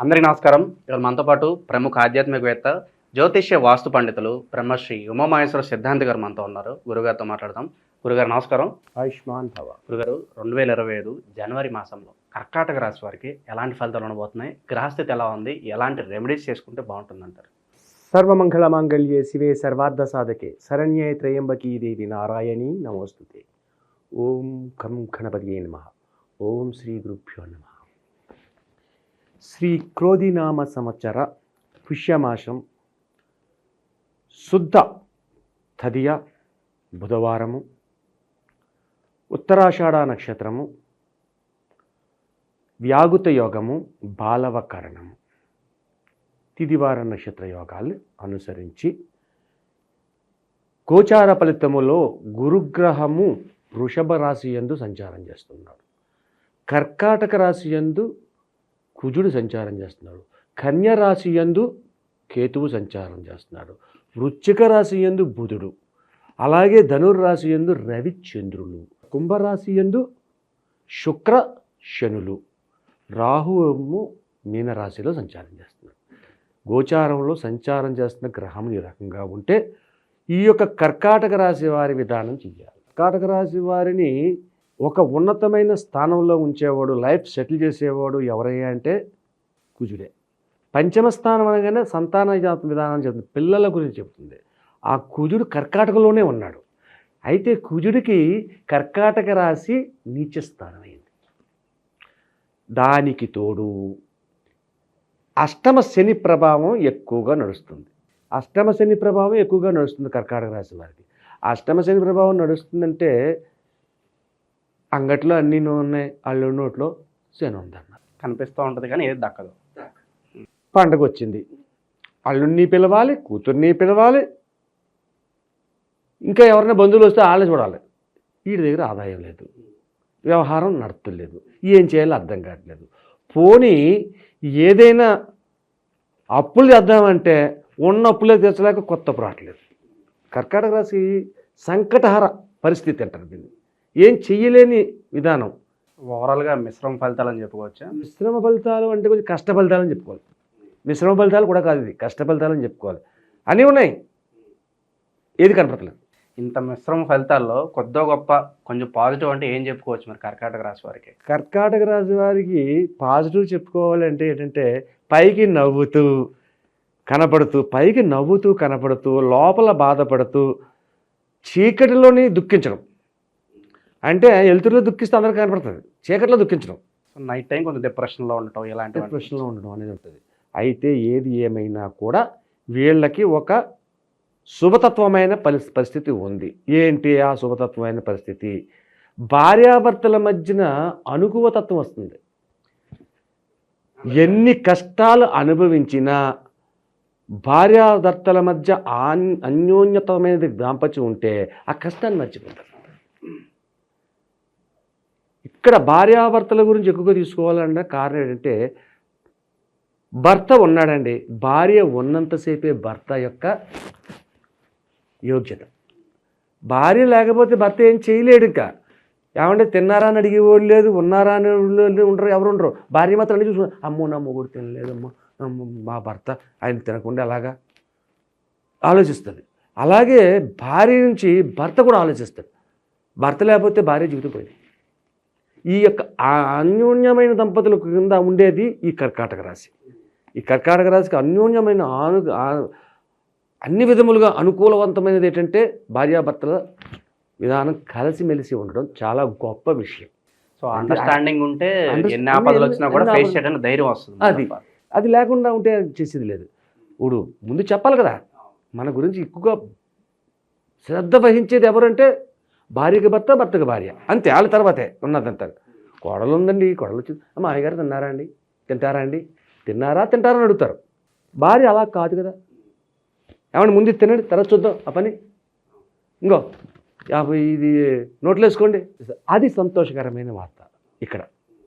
అందరికీ నమస్కారం. ఇవాళ మనతో పాటు ప్రముఖ ఆధ్యాత్మికవేత్త జ్యోతిష్య వాస్తు పండితులు బ్రహ్మశ్రీ ఉమామహేశ్వర సిద్ధాంతి గారు మనతో ఉన్నారు. గురుగారితో మాట్లాడదాం. గురుగారు నమస్కారం. ఆయుష్మాన్ భవ. గురుగారు రెండు వేల ఇరవై ఐదు జనవరి మాసంలో కర్కాటక రాశి వారికి ఎలాంటి ఫలితాలు ఉండబోతున్నాయి? గ్రహస్థితి ఎలా ఉంది? ఎలాంటి రెమెడీస్ చేసుకుంటే బాగుంటుందంటారు? సర్వమంగళ మాంగళ్యే శివే సర్వార్థ సాధకే శరణ్యే త్రయంబకీ దేవి నారాయణీ నమోస్తుతే. ఓం ఖం గణపతియే నమ. ఓం శ్రీ గురుభ్యో నమ. శ్రీ క్రోధినామ సంవత్సర పుష్యమాసం శుద్ధ తదియ బుధవారము ఉత్తరాషాఢ నక్షత్రము వ్యాగుత యోగము బాలవకరణము తిదివార నక్షత్ర యోగాలు అనుసరించి గోచార ఫలితములో గురుగ్రహము వృషభ రాశి యందు సంచారం చేస్తున్నాడు కర్కాటక రాశి యందు కుజుడు సంచారం చేస్తున్నాడు. కన్య రాశి యందు కేతువు సంచారం చేస్తున్నాడు. వృశ్చిక రాశి యందు బుధుడు. అలాగే ధనుర్రాశి యందు రవిచంద్రులు. కుంభరాశి యందు శుక్ర శనులు. రాహువు మీనరాశిలో సంచారం చేస్తున్నాడు. గోచారంలో సంచారం చేస్తున్న గ్రహం ఈ రకంగా ఉంటే ఈ యొక్క కర్కాటక రాశి వారి విధానం చెయ్యాలి. కర్కాటక రాశి వారిని ఒక ఉన్నతమైన స్థానంలో ఉంచేవాడు లైఫ్ సెటిల్ చేసేవాడు ఎవరయ్యా అంటే కుజుడే. పంచమ స్థానం అనగానే సంతాన జాత విధానం చెప్తుంది పిల్లల గురించి చెబుతుంది ఆ కుజుడు కర్కాటకలోనే ఉన్నాడు. అయితే కుజుడికి కర్కాటక రాశి నీచ స్థానం అయింది దానికి తోడు అష్టమ శని ప్రభావం ఎక్కువగా నడుస్తుంది. అష్టమ శని ప్రభావం ఎక్కువగా నడుస్తుంది కర్కాటక రాశి వారికి. అష్టమ శని ప్రభావం నడుస్తుందంటే అంగట్లో అన్నీ ఉన్నాయి అల్లు నోట్లో శని ఉందన్న కనిపిస్తూ ఉంటుంది కానీ ఏది దక్కదు. పండగ వచ్చింది అల్లుడిని పిలవాలి కూతుర్ని పిలవాలి. ఇంకా ఎవరైనా బంధువులు వస్తే వాళ్ళే చూడాలి. వీడి దగ్గర ఆదాయం లేదు. వ్యవహారం నడతలేదు ఏం చేయాలో అర్థం కావట్లేదు. పోనీ ఏదైనా అప్పులు చేద్దామంటే ఉన్న అప్పులే తీర్చలేక కొత్త అప్పు రావట్లేదు. కర్కాటక రాశి సంకటహర పరిస్థితి అంటారు దీన్ని. ఏం చెయ్యలేని విధానం. ఓవరాల్గా మిశ్రమ ఫలితాలు అని చెప్పుకోవచ్చా? మిశ్రమ ఫలితాలు అంటే కొంచెం కష్ట ఫలితాలని చెప్పుకోవాలి. మిశ్రమ ఫలితాలు కూడా కాదు ఇది. కష్ట ఫలితాలని చెప్పుకోవాలి. అన్నీ ఉన్నాయి. ఏది కనపడలేదు ఇంత మిశ్రమ ఫలితాల్లో కొద్దో గొప్ప కొంచెం పాజిటివ్ అంటే ఏం చెప్పుకోవచ్చు మరి కర్కాటక రాశి వారికి? కర్కాటక రాశి వారికి పాజిటివ్ చెప్పుకోవాలంటే ఏంటంటే పైకి నవ్వుతూ కనపడుతూ పైకి నవ్వుతూ కనపడుతూ లోపల బాధపడుతూ చీకటిలోని దుఃఖించడం. అంటే వెలుతురులో దుఃఖిస్తే అందరికీ కనపడుతుంది. చీకటిలో దుఃఖించడం నైట్ టైం కొంచెం డిప్రెషన్లో ఉండటం ఇలాంటివి డిప్రెషన్లో ఉండడం అనేది ఉంటుంది. అయితే ఏది ఏమైనా కూడా వీళ్ళకి ఒక శుభతత్వమైన పరి పరిస్థితి ఉంది. ఏంటి ఆ శుభతత్వమైన పరిస్థితి? భార్యాభర్తల మధ్యన అనుకువతత్వం వస్తుంది. ఎన్ని కష్టాలు అనుభవించినా భార్యాభర్తల మధ్య అన్యోన్యతమైనది దాంపత్యం ఉంటే ఆ కష్టాన్ని మర్చిపోతారు. ఇక్కడ భార్యాభర్తల గురించి ఎక్కువగా తీసుకోవాలన్న కారణం ఏంటంటే భర్త ఉన్నాడండి. భార్య ఉన్నంతసేపే భర్త యొక్క యోగ్యత. భార్య లేకపోతే భర్త ఏం చేయలేడు ఇంకా. ఏమంటే తిన్నారా అని అడిగేవాడు లేదు ఉన్నారా అని ఉండరు ఎవరు ఉండరు. భార్య మాత్రం అన్ని చూసుకున్నారు అమ్మో నా మొగుడు తినలేదమ్మో. మా భర్త ఆయన తినకుండా అలాగా ఆలోచిస్తుంది అలాగే భార్య నుంచి భర్త కూడా ఆలోచిస్తాడు. భర్త లేకపోతే భార్య జీవితం పోయింది. ఈ యొక్క అన్యోన్యమైన దంపతుల కింద ఉండేది ఈ కర్కాటక రాశి. ఈ కర్కాటక రాశికి అన్యోన్యమైన ఆను ఆ- అన్ని విధములుగా అనుకూలవంతమైనది ఏంటంటే భార్యాభర్తల విధానం కలిసిమెలిసి ఉండడం చాలా గొప్ప విషయం. సో అండర్స్టాండింగ్ ఉంటే ఎన్ని ఆపదలు వచ్చినా కూడా ఫేస్ చేయడానికి ధైర్యం వస్తుంది అది. అది లేకుండా ఉంటే చేసేది లేదు. ఇప్పుడు ముందు చెప్పాలి కదా మన గురించి ఎక్కువగా శ్రద్ధ వహించేది ఎవరంటే భార్యకి భర్త భర్తకి భార్య. అంతే వాళ్ళ తర్వాతే ఉన్నదంతా. కోడలు ఉందండి కోడలు వచ్చింది అమ్మ అయ్యగారు తిన్నారా అండి? తింటారా అండి? తిన్నారా తింటారా అని అడుగుతారు. భార్య అలా కాదు కదా. ఏమన్నా ముందు తినండి తర్వాత చూద్దాం ఆ పని. ఇంకో యాభై ఇది నోట్లో వేసుకోండి అది సంతోషకరమైన వార్త ఇక్కడ.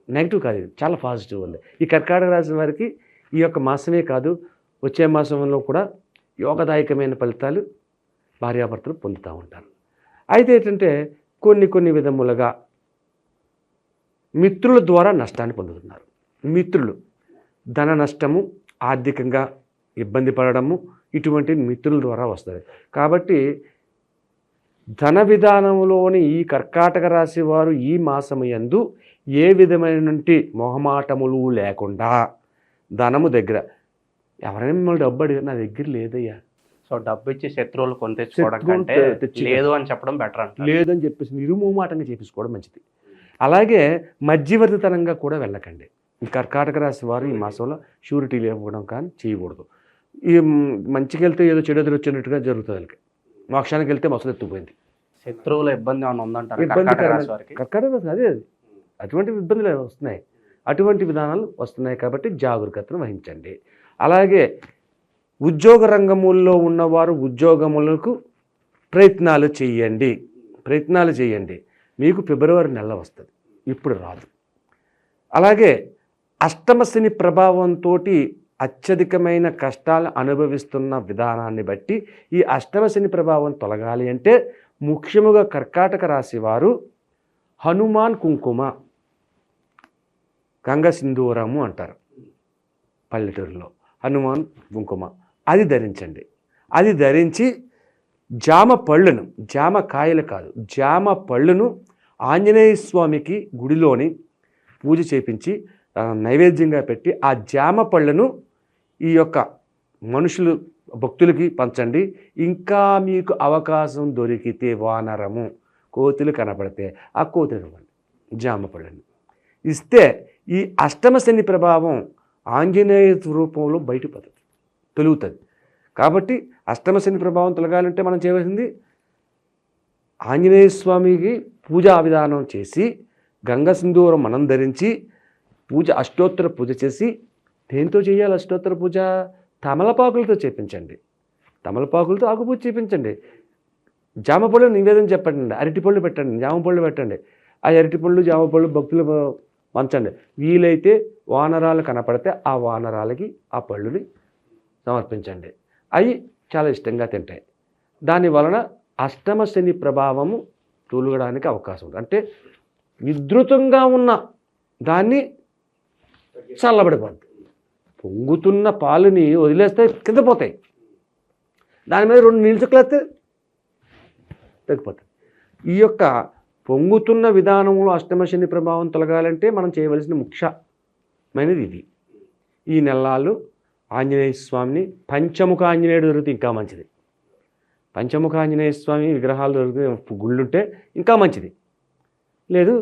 నెగిటివ్ కాదు ఇది చాలా పాజిటివ్ ఉంది. ఈ కర్కాటక రాశి వారికి ఈ యొక్క మాసమే కాదు వచ్చే మాసంలో కూడా యోగదాయకమైన ఫలితాలు భార్యాభర్తలు పొందుతూ ఉంటారు. అయితే ఏంటంటే కొన్ని కొన్ని విధములుగా మిత్రుల ద్వారా నష్టాన్ని పొందుతున్నారు. మిత్రులు ధన నష్టము ఆర్థికంగా ఇబ్బంది పడడము ఇటువంటి మిత్రుల ద్వారా వస్తుంది. కాబట్టి ధన విధానంలోని ఈ కర్కాటక రాశి వారు ఈ మాసము యందు ఏ విధమైనటువంటి మొహమాటములు లేకుండా ధనము దగ్గర ఎవరైనా మిమ్మల్ని డబ్బు అడిగారు నా దగ్గర లేదయ్యా సో డబ్బు ఇచ్చి శత్రువులు కొని తెచ్చుకోవడం కంటే లేదు అని చెప్పడం బెటర్ అంట లేదని చెప్పేసి నిర్మూమాటంగా చేపించుకోవడం మంచిది. అలాగే మధ్యవర్తితనంగా కూడా వెళ్ళకండి. ఈ కర్కాటక రాశి వారు ఈ మాసంలో షూరిటీలు ఇవ్వడం కానీ చేయకూడదు. ఈ మంచికి వెళ్తే ఏదో చెడు ఎదురు వచ్చినట్టుగా జరుగుతుంది వాళ్ళకి. మోక్షానికి వెళ్తే మొసలు ఎత్తుకుపోయింది. శత్రువుల ఇబ్బంది ఏమైనా ఉందంటారు ఇబ్బందికరమైన- కర్కాటక రాశి అదే అది. అటువంటి ఇబ్బందులు వస్తున్నాయి. అటువంటి విధానాలు వస్తున్నాయి కాబట్టి జాగరూకతను వహించండి. అలాగే ఉద్యోగ రంగముల్లో ఉన్నవారు ఉద్యోగములకు ప్రయత్నాలు చేయండి. ప్రయత్నాలు చేయండి. మీకు ఫిబ్రవరి నెల వస్తుంది. ఇప్పుడు రాదు. అలాగే అష్టమ శని ప్రభావంతో అత్యధికమైన కష్టాలు అనుభవిస్తున్న విధానాన్ని బట్టి ఈ అష్టమ శని ప్రభావం తొలగాలి అంటే ముఖ్యముగా కర్కాటక రాశి వారు హనుమాన్ కుంకుమ గంగ సింధూరము అంటారు పల్లెటూరులో. హనుమాన్ కుంకుమ. అది ధరించండి. అది ధరించి జామ పళ్ళును జామ కాయలు కాదు జామ పళ్ళును ఆంజనేయ స్వామికి గుడిలోని పూజ చేపించి నైవేద్యంగా పెట్టి ఆ జామ పళ్ళను ఈ యొక్క మనుషులు భక్తులకి పంచండి. ఇంకా మీకు అవకాశం దొరికితే వానరము కోతులు కనపడితే ఆ కోతులు ఇవ్వండి జామ పళ్ళని. ఇస్తే ఈ అష్టమ శని ప్రభావం ఆంజనేయ రూపంలో బయటపడుతుంది. తొలుగుతుంది. కాబట్టి అష్టమశని ప్రభావం తొలగాలంటే మనం చేయవలసింది ఆంజనేయ స్వామికి పూజా విధానం చేసి గంగ సింధూరం మనం ధరించి పూజ అష్టోత్తర పూజ చేసి దేంతో చేయాలి అష్టోత్తర పూజ? తమలపాకులతో చేపించండి. తమలపాకులతో ఆకుపూజ చేపించండి. జామ పళ్ళు నివేదన చెప్పండి అరటి పళ్ళు పెట్టండి జామ పళ్ళు పెట్టండి. ఆ అరటి పళ్ళు జామ పళ్ళు భక్తులు వంచండి. వీలైతే వానరాలు కనపడితే ఆ వానరాలకి ఆ పళ్ళుని సమర్పించండి. అవి చాలా ఇష్టంగా తింటాయి. దాని వలన అష్టమ శని ప్రభావము తూలగడానికి అవకాశం ఉంది. అంటే విద్రుతంగా ఉన్న దాన్ని చల్లబడిపోద్ది. పొంగుతున్న పాలుని వదిలేస్తే కింద పోతాయి. దాని మీద రెండు నీళ్ళు చుక్కలేస్తే తగ్గిపోతాయి. ఈ యొక్క పొంగుతున్న విధానంలో అష్టమశని ప్రభావం తొలగాలంటే మనం చేయవలసిన ముఖ్యమైనది ఇది. ఈ నెలలు ఆంజనేయ స్వామిని పంచముఖ ఆంజనేయుడు దొరికితే ఇంకా మంచిది. పంచముఖ ఆంజనేయ స్వామి విగ్రహాలు దొరికితే గుళ్ళుంటే ఇంకా మంచిది. లేదు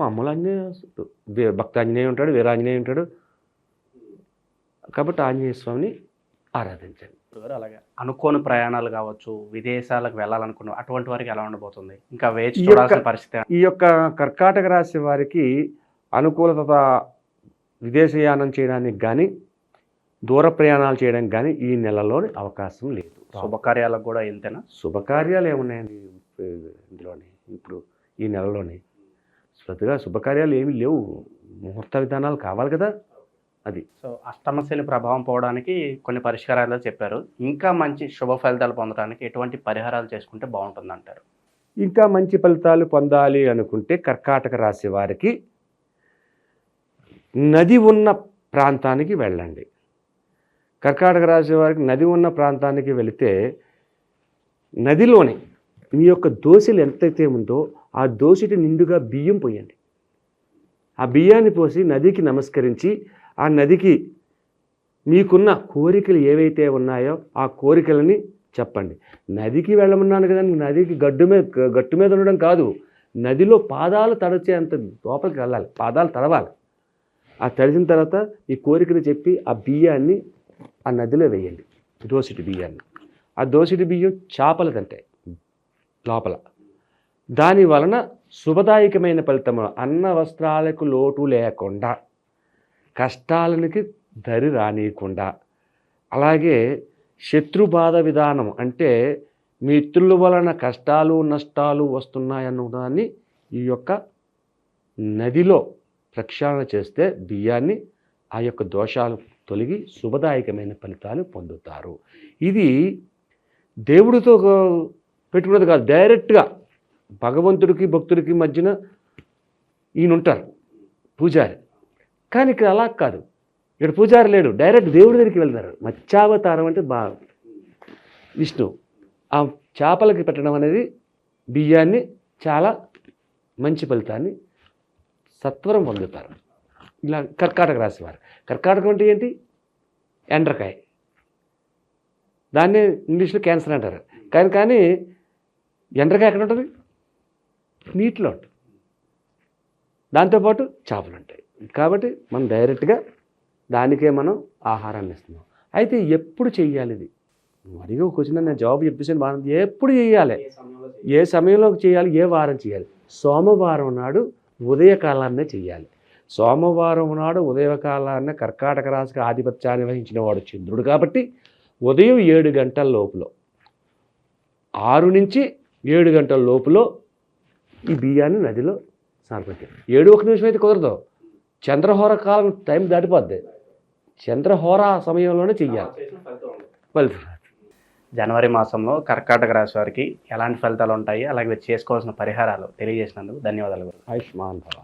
మామూలు ఆంజనేయ భక్త ఆంజనేయ ఉంటాడు వీరాంజనేయ ఉంటాడు. కాబట్టి ఆంజనేయ స్వామిని ఆరాధించండి. అలాగే అనుకోని ప్రయాణాలు కావచ్చు విదేశాలకు వెళ్ళాలనుకున్న అటువంటి వారికి ఎలా ఉండబోతుంది? ఇంకా వేచి చూడాల్సిన పరిస్థితి ఈ యొక్క కర్కాటక రాశి వారికి అనుకూలత విదేశయానం చేయడానికి కానీ దూర ప్రయాణాలు చేయడానికి కానీ ఈ నెలలో అవకాశం లేదు. శుభకార్యాలకు కూడా ఇంతేనా? శుభకార్యాలు ఏమున్నాయండి? ఇందులోని ఇప్పుడు ఈ నెలలోని పెద్దగా శుభకార్యాలు ఏమీ లేవు. ముహూర్త విధానాలు కావాలి కదా అది. సో అష్టమశని ప్రభావం పోవడానికి కొన్ని పరిష్కారాలు చెప్పారు. ఇంకా మంచి శుభ ఫలితాలు పొందడానికి ఎటువంటి పరిహారాలు చేసుకుంటే బాగుంటుంది అంటారు ఇంకా మంచి ఫలితాలు పొందాలి అనుకుంటే కర్కాటక రాశి వారికి నది ఉన్న ప్రాంతానికి వెళ్ళండి. కర్కాటక రాశి వారికి నది ఉన్న ప్రాంతానికి వెళితే నదిలోని మీ యొక్క దోశలు ఎంతైతే ఉందో ఆ దోశటి నిండుగా బియ్యం పోయండి. ఆ బియ్యాన్ని పోసి నదికి నమస్కరించి ఆ నదికి మీకున్న కోరికలు ఏవైతే ఉన్నాయో ఆ కోరికలని చెప్పండి. నదికి వెళ్ళమన్నాను కదా నదికి గడ్డు మీద గట్టు మీద ఉండడం కాదు. నదిలో పాదాలు తడిచేంత లోపలికి వెళ్ళాలి పాదాలు తడవాలి. ఆ తడిసిన తర్వాత ఈ కోరికను చెప్పి ఆ బియ్యాన్ని ఆ నదిలో వేయండి. దోసిటి బియ్యాన్ని. ఆ దోసిటి బియ్యం చేపలు తింటాయి లోపల. దాని వలన శుభదాయకమైన ఫలితము అన్న వస్త్రాలకు లోటు లేకుండా కష్టాలనికి దరి రానియకుండా. అలాగే శత్రు బాధ విధానం అంటే మిత్రుల వలన కష్టాలు నష్టాలు వస్తున్నాయన్న దాన్ని ఈ యొక్క నదిలో ప్రక్షాళన చేస్తే బియ్యాన్ని ఆ యొక్క దోషాలు తొలగి శుభదాయకమైన ఫలితాలు పొందుతారు. ఇది దేవుడితో పెట్టుకున్నది కాదు డైరెక్ట్గా భగవంతుడికి భక్తుడికి మధ్యన ఈయన ఉంటారు పూజారి. కానీ ఇక్కడ అలా కాదు. ఇక్కడ పూజారి లేడు డైరెక్ట్ దేవుడి దగ్గరికి వెళ్తారు. మత్స్యావతారం అంటే బా విష్ణు. ఆ చేపలకి పెట్టడం అనేది బియ్యాన్ని చాలా మంచి ఫలితాన్ని సత్వరం పొందుతారు. ఇలా కర్కాటక రాశి వారు. కర్కాటకం అంటే ఏంటి? ఎండ్రకాయ. దాన్నే ఇంగ్లీష్లో క్యాన్సర్ అంటారు. కానీ కానీ ఎండ్రకాయ ఎక్కడ ఉంటుంది? నీటిలో ఉంటుంది. దాంతోపాటు చేపలు ఉంటాయి. కాబట్టి మనం డైరెక్ట్గా దానికే మనం ఆహారాన్ని ఇస్తున్నాం. అయితే ఎప్పుడు చెయ్యాలి ఇది? అడిగే ఒక క్వశ్చన్ నేను జవాబు చెప్పేసాను బాగా ఎప్పుడు చేయాలి ఏ సమయంలో చేయాలి ఏ వారం చేయాలి సోమవారం నాడు ఉదయకాలాన్నే చేయాలి సోమవారం నాడు ఉదయకాలాన్న కర్కాటక రాశికి ఆధిపత్యాన్ని వహించిన వాడు చంద్రుడు కాబట్టి ఉదయం ఏడు గంటల లోపులో ఆరు నుంచి ఏడు గంటల లోపులో ఈ బియ్యాన్ని నదిలో సమర్పించాలి ఏడు ఒక నిమిషం అయితే కుదరదు. చంద్రహోర కాలం టైం దాటిపోద్ది. చంద్రహోర సమయంలోనే చెయ్యాలి. ఫలితం జనవరి మాసంలో కర్కాటక రాశి వారికి ఎలాంటి ఫలితాలు ఉంటాయి? అలాగే చేసుకోవాల్సిన పరిహారాలు తెలియజేసినందుకు ధన్యవాదాలు. ఆయుష్మాన్ భవ